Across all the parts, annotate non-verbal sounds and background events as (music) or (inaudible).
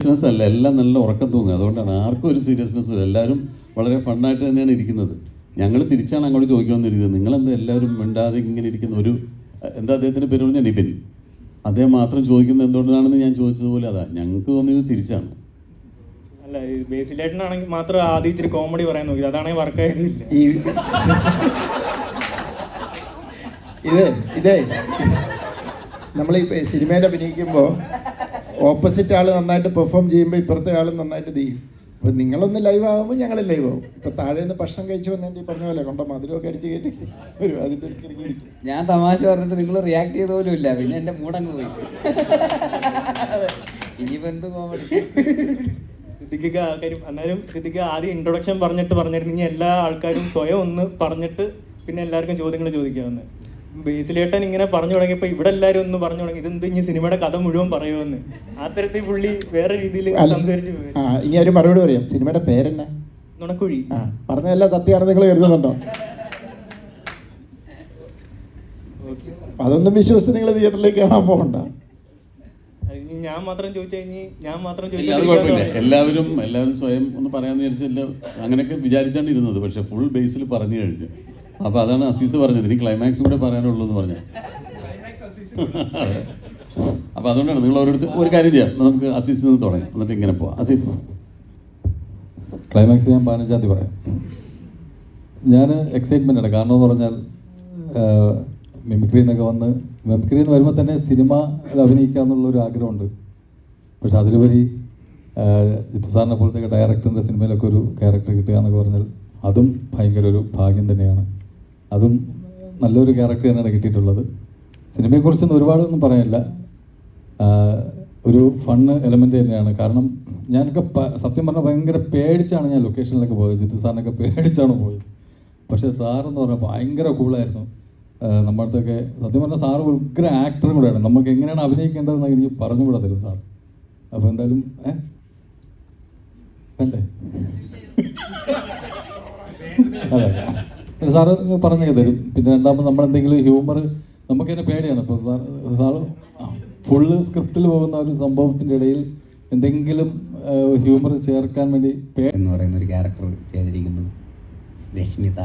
Seriousness അല്ല എല്ലാം നല്ല ഉറക്കം തൂങ്ങുക അതുകൊണ്ടാണ് ആർക്കും ഒരു സീരിയസ്നെസ് ഇല്ല. എല്ലാവരും വളരെ ഫണ്ണായിട്ട് തന്നെയാണ് ഇരിക്കുന്നത്. ഞങ്ങൾ തിരിച്ചാണ് അങ്ങോട്ട് ചോദിക്കണമെന്നിരിക്കുന്നത്. നിങ്ങളെന്താ എല്ലാവരും മിണ്ടാതെ ഇങ്ങനെ ഇരിക്കുന്ന ഒരു എന്താ അദ്ദേഹത്തിന്റെ പേര് പറഞ്ഞാൽ നിപിൻ അദ്ദേഹം മാത്രം ചോദിക്കുന്നത് എന്തുകൊണ്ടാണെന്ന് ഞാൻ ചോദിച്ചതുപോലെ അതാ. ഞങ്ങൾക്ക് തോന്നിയത് തിരിച്ചാണ്. അല്ല ബേസിലേട്ടനാണെങ്കിൽ മാത്രം ആദ്യം ഇച്ചിരി കോമഡി പറയാൻ നോക്കി. അതാണെങ്കിൽ വർക്കായതില്ല ഈ ഇത് ഇതേ. നമ്മൾ ഈ സിനിമയിൽ അഭിനയിക്കുമ്പോൾ ഓപ്പോസിറ്റ് ആൾ നന്നായിട്ട് പെർഫോം ചെയ്യുമ്പോൾ ഇപ്പുറത്തെ ആൾ നന്നായിട്ട് ചെയ്യും. അപ്പം നിങ്ങളൊന്ന് ലൈവ് ആകുമ്പോൾ ഞങ്ങൾ ലൈവ് ആവും. ഇപ്പം താഴെ നിന്ന് ഭക്ഷണം കഴിച്ചു വന്നതിന്റെ ഈ പറഞ്ഞ പോലെ കൊണ്ട മധുരമൊക്കെ അടിച്ച് കയറ്റി വരും അതിന്റെ ഒരു കിറങ്ങിയിരിക്കും ഞാൻ തമാശ പറഞ്ഞിട്ട് നിങ്ങൾ റിയാക്ട് ചെയ്ത പോലും ഇല്ല. പിന്നെ എന്റെ മൂടങ്ങ് പോയി. ഇനിയിപ്പോൾ എന്ത് കോമഡി സിദ്ദിഖിക്ക് ആൾക്കാരും അന്നേരം സിദ്ദിഖ് ആദ്യം ഇൻട്രൊഡക്ഷൻ പറഞ്ഞിട്ട് പറഞ്ഞിരുന്നെങ്കിൽ എല്ലാ ആൾക്കാരും സ്വയം ഒന്ന് പറഞ്ഞിട്ട് പിന്നെ എല്ലാവർക്കും ചോദ്യങ്ങൾ ചോദിക്കാമെന്ന് ബേസിലേട്ടൻ ഇങ്ങനെ പറഞ്ഞു തുടങ്ങിയപ്പോൾ ഇവിടെ എല്ലാവരും ഒന്ന് പറഞ്ഞു തുടങ്ങി ഇതെന്ത് ഇനി സിനിമയുടെ കഥ മുഴുവൻ പറയുമെന്ന് ആ തരത്തിൽ പുള്ളി വേറെ രീതിയിൽ. സംസാരിച്ചു ആ ഇനി ഒരു മറുപടി പറയാം. സിനിമയുടെ പേരെന്നെ? നുണക്കുഴി. ആ പറഞ്ഞതെല്ലാം സത്യമാണെന്ന് നിങ്ങൾ കരുതുന്നുണ്ടോ? അതൊന്നും വിശ്വസിച്ച് നിങ്ങൾ തിയേറ്ററിലേക്ക് കാണാൻ പോകണ്ട. ഞാൻ മാത്രം ചോദിച്ചു ഞാൻ മാത്രം എല്ലാവരും എല്ലാവരും സ്വയം ഒന്ന് പറയാന്ന് വിചാരിച്ചല്ല അങ്ങനെയൊക്കെ വിചാരിച്ചാണ് ഇരുന്നത് പക്ഷെ ഫുൾ ബേസിൽ പറഞ്ഞു കഴിഞ്ഞു. അപ്പോൾ അതാണ് അസീസ് പറഞ്ഞത്. ഇനി ക്ലൈമാക്സും കൂടെ പറയാനുള്ളൂ എന്ന് പറഞ്ഞത്. അപ്പോൾ അതുകൊണ്ടാണ് നിങ്ങൾ ഓരോരുത്തർ ഒരു കാര്യം ചെയ്യാം. നമുക്ക് അസീസിൽ നിന്ന് തുടങ്ങാം. എന്നിട്ട് ഇങ്ങനെ പോവാം. അസീസ്. ക്ലൈമാക്സ് ഞാൻ പതിനഞ്ചാം തീയതി പറയാം. ഞാൻ എക്സൈറ്റ്മെന്റ് ആണ്. കാരണം എന്ന് പറഞ്ഞാൽ മിമിക്രി എന്നൊക്കെ വന്ന് മിമിക്രി എന്ന് വരുമ്പോൾ തന്നെ സിനിമ അഭിനയിക്കുക എന്നുള്ളൊരു ആഗ്രഹമുണ്ട്. പക്ഷെ അതിലുപരി ജിത്തു സാറിനെ പോലത്തെ ഡയറക്ടറിന്റെ സിനിമയിലൊക്കെ ഒരു ക്യാരക്ടർ കിട്ടുക എന്നൊക്കെ പറഞ്ഞാൽ അതും ഭയങ്കര ഒരു ഭാഗ്യം തന്നെയാണ്. അതും നല്ലൊരു ക്യാരക്ടർ തന്നെയാണ് കിട്ടിയിട്ടുള്ളത്. സിനിമയെക്കുറിച്ചൊന്നും ഒരുപാടൊന്നും പറയാനില്ല. ഒരു ഫണ്ണ് എലമെന്റ് തന്നെയാണ്. കാരണം ഞാനൊക്കെ സത്യം പറഞ്ഞാൽ ഭയങ്കര പേടിച്ചാണ് ഞാൻ ലൊക്കേഷനിലൊക്കെ പോയത്. ജിത്തു സാറിനൊക്കെ പേടിച്ചാണ് പോയത്. പക്ഷേ സാറെന്ന് പറഞ്ഞാൽ ഭയങ്കര കൂളായിരുന്നു. നമ്മുടെ അടുത്തൊക്കെ സത്യം പറഞ്ഞാൽ സാറ് ഒരു ഉഗ്ര ആക്ടറും കൂടെയാണ്. നമുക്ക് എങ്ങനെയാണ് അഭിനയിക്കേണ്ടതെന്ന് എനിക്ക് പറഞ്ഞു കൂടെ തരും സാർ. അപ്പോൾ എന്തായാലും ഏ? വേണ്ടേ? അതെ. സാറ് പറഞ്ഞൊക്കെ തരും. പിന്നെ രണ്ടാമത് നമ്മളെന്തെങ്കിലും ഹ്യൂമർ നമുക്ക് തന്നെ പേടിയാണ്. ഇപ്പോൾ സാർ സാറ് ഫുള്ള് സ്ക്രിപ്റ്റിൽ പോകുന്ന ഒരു സംഭവത്തിന്റെ ഇടയിൽ എന്തെങ്കിലും ഹ്യൂമർ ചേർക്കാൻ വേണ്ടി എന്ന് പറയുന്ന ഒരു ക്യാരക്ടർ ചെയ്തിരിക്കുന്നു. രശ്മിത.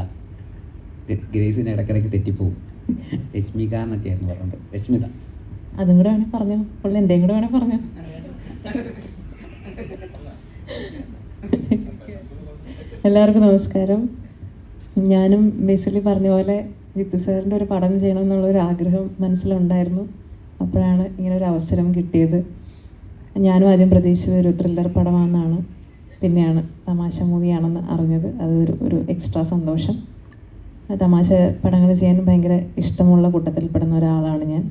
ഗ്രേ- ഗ്രേസിന് ഇടയ്ക്കിടയ്ക്ക് തെറ്റിപ്പോവും. രശ്മിക എന്നൊക്കെയായിരുന്നു പറഞ്ഞത്. രശ്മിത. അതും കൂടെ വേണേൽ പറഞ്ഞു. പുള്ളി എന്തേം കൂടെ വേണേൽ പറഞ്ഞു. എല്ലാവർക്കും നമസ്കാരം. ഞാനും ബേസിക്കലി പറഞ്ഞ പോലെ ജിത്തു സാറിന്റെ ഒരു പടം ചെയ്യണം എന്നുള്ള ഒരു ആഗ്രഹം മനസ്സിലുണ്ടായിരുന്നു. അപ്പോഴാണ് ഇങ്ങനെ ഒരു അവസരം കിട്ടിയത്. ഞാനും ആദ്യം പ്രതീക്ഷിച്ചത് ഒരു ത്രില്ലർ പടമാണെന്നാണ്. പിന്നെയാണ് തമാശ മൂവിയാണെന്ന് അറിഞ്ഞത്. അതൊരു ഒരു എക്സ്ട്രാ സന്തോഷം. തമാശ പടങ്ങൾ ചെയ്യാൻ ഭയങ്കര ഇഷ്ടമുള്ള കൂട്ടത്തിൽപ്പെടുന്ന ഒരാളാണ് ഞാൻ.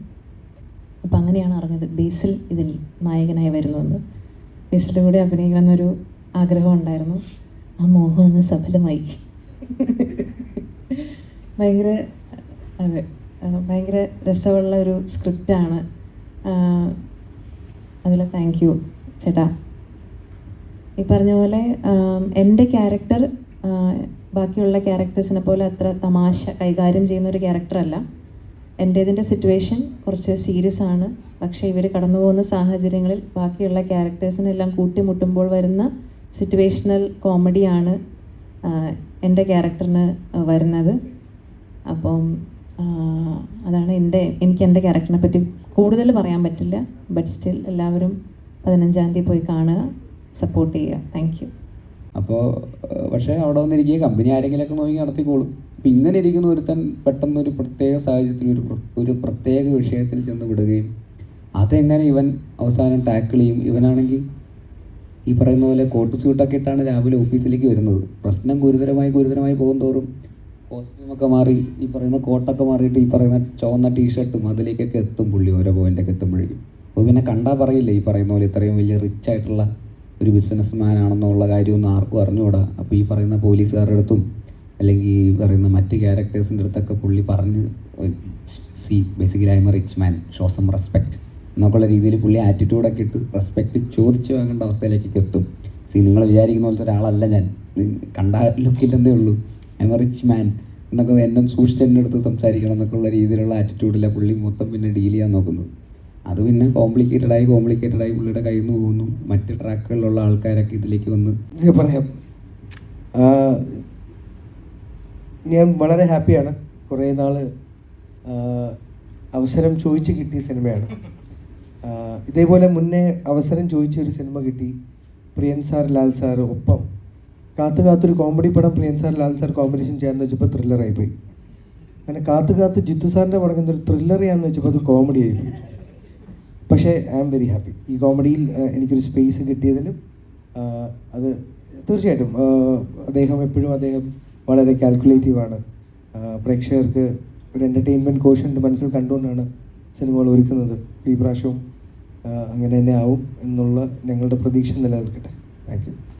അപ്പം അങ്ങനെയാണ് അറിഞ്ഞത് ബേസിൽ ഇതിൽ നായകനായി വരുന്നത് ബേസിന്റെ കൂടെ അഭിനയിക്കണമെന്നൊരു ആഗ്രഹം ഉണ്ടായിരുന്നു. ആ മോഹം അങ്ങ് സഫലമായി. (laughs) ഭയങ്കര അതെ ഭയങ്കര രസമുള്ള ഒരു സ്ക്രിപ്റ്റാണ് അതിൽ താങ്ക് യു ചേട്ടാ. ഈ പറഞ്ഞ പോലെ എന്റെ ക്യാരക്ടർ ബാക്കിയുള്ള ക്യാരക്ടേഴ്സിനെ പോലെ അത്ര തമാശ കൈകാര്യം ചെയ്യുന്ന ഒരു ക്യാരക്ടറല്ല എന്റേതിന്റെ സിറ്റുവേഷൻ കുറച്ച് സീരിയസ് ആണ്. പക്ഷേ ഇവർ കടന്നു പോകുന്ന സാഹചര്യങ്ങളിൽ ബാക്കിയുള്ള ക്യാരക്ടേഴ്സിനെല്ലാം കൂട്ടിമുട്ടുമ്പോൾ വരുന്ന സിറ്റുവേഷണൽ കോമഡിയാണ് എന്റെ ക്യാരക്ടറിന് വരുന്നത്. അപ്പം അതാണ് എന്റെ എനിക്ക് എന്റെ ക്യാരക്ടറിനെ പറ്റി കൂടുതൽ പറയാൻ പറ്റില്ല. ബട്ട് സ്റ്റിൽ എല്ലാവരും പതിനഞ്ചാം തീയതി പോയി കാണുക സപ്പോർട്ട് ചെയ്യുക. താങ്ക് യു അപ്പോൾ പക്ഷേ അവിടെ വന്നിരിക്കുക കമ്പനി ആരെങ്കിലുമൊക്കെ നോക്കി നടത്തിക്കോളും. അപ്പം ഇങ്ങനെ ഇരിക്കുന്ന ഒരുത്തൻ പെട്ടെന്ന് ഒരു പ്രത്യേക സാഹചര്യത്തിൽ ഒരു ഒരു പ്രത്യേക വിഷയത്തിൽ ചെന്ന് വിടുകയും അതെങ്ങനെ ഇവൻ അവസാനം ടാക്കിൾ ചെയ്യും? ഇവനാണെങ്കിൽ ഈ പറയുന്ന പോലെ കോട്ട് സ്യൂട്ടൊക്കെ ഇട്ടാണ് രാവിലെ ഓഫീസിലേക്ക് വരുന്നത്. പ്രശ്നം ഗുരുതരമായി ഗുരുതരമായി പോകും തോറും കോസ്റ്റ്യൂമൊക്കെ മാറി ഈ പറയുന്ന കോട്ടൊക്കെ മാറിയിട്ട് ഈ പറയുന്ന ചുവന്ന ടീഷർട്ടും അതിലേക്കൊക്കെ എത്തും പുള്ളി ഓരോ പോയിന്റൊക്കെ എത്തുമ്പോഴേക്കും. അപ്പോൾ പിന്നെ കണ്ടാൽ പറയില്ല ഈ പറയുന്ന പോലെ ഇത്രയും വലിയ റിച്ച് ആയിട്ടുള്ള ഒരു ബിസിനസ് മാൻ ആണെന്നുള്ള കാര്യമൊന്നും ആർക്കും അറിഞ്ഞുകൂടാ. അപ്പോൾ ഈ പറയുന്ന പോലീസുകാരുടെ അടുത്തും അല്ലെങ്കിൽ ഈ പറയുന്ന മറ്റ് ക്യാരക്ടേഴ്സിന്റെ അടുത്തൊക്കെ പുള്ളി പറഞ്ഞ് see basically I'm a rich man show some respect എന്നൊക്കെയുള്ള രീതിയിൽ പുള്ളി ആറ്റിറ്റ്യൂഡൊക്കെ ഇട്ട് റെസ്പെക്റ്റ് ചോദിച്ചു വാങ്ങേണ്ട അവസ്ഥയിലേക്കൊക്കെ എത്തും. സി നിങ്ങൾ വിചാരിക്കുന്ന പോലത്തെ ഒരാളല്ല ഞാൻ. കണ്ട ലുക്കില്ലെന്നേ ഉള്ളൂ. I M a rich man എന്നൊക്കെ എന്നെ സൂക്ഷിച്ച് എന്റെ അടുത്ത് സംസാരിക്കണം എന്നൊക്കെ ഉള്ള രീതിയിലുള്ള ആറ്റിറ്റ്യൂഡിലെ പുള്ളി മൊത്തം പിന്നെ ഡീൽ ചെയ്യാൻ നോക്കുന്നത്. അത് പിന്നെ കോംപ്ലിക്കേറ്റഡ് ആയി കോംപ്ലിക്കേറ്റഡ് ആയി പുള്ളിയുടെ കയ്യിൽ നിന്ന് പോകുന്നു. മറ്റ് ട്രാക്കുകളിലുള്ള ആൾക്കാരൊക്കെ ഇതിലേക്ക് വന്ന് പറയാം. ഞാൻ വളരെ ഹാപ്പിയാണ് കുറേ നാൾ അവസരം ചോദിച്ച് കിട്ടിയ സിനിമയാണ്. ഇതേപോലെ മുന്നേ അവസരം ചോദിച്ച ഒരു സിനിമ കിട്ടി. പ്രിയൻ സാർ ലാൽ സാർ ഒപ്പം. കാത്തു കാത്തൊരു കോമഡി പടം Priyan sir Lal sir combination ചെയ്യാന്ന് വെച്ചപ്പോൾ ത്രില്ലറായി പോയി. അങ്ങനെ കാത്തു കാത്ത് ജിത്തു സാറിന്റെ പടം ഒരു ത്രില്ലർ ചെയ്യാന്ന് വെച്ചപ്പോൾ അത് കോമഡി ആയിപ്പോയി പക്ഷേ ഐ ആം വെരി ഹാപ്പി ഈ കോമഡിയിൽ എനിക്കൊരു സ്പേസ് കിട്ടിയതിലും അത് തീർച്ചയായിട്ടും അദ്ദേഹം എപ്പോഴും അദ്ദേഹം വളരെ കാൽക്കുലേറ്റീവാണ് പ്രേക്ഷകർക്ക് ഒരു എന്റർടൈൻമെന്റ് കോഷന്റെ മനസ്സിൽ കണ്ടുകൊണ്ടാണ് സിനിമകൾ ഒരുക്കുന്നത്. ഈ പ്രാവശ്യവും അങ്ങനെ തന്നെ ആവും എന്നുള്ള ഞങ്ങളുടെ പ്രതീക്ഷ നിലനിൽക്കട്ടെ. Thank you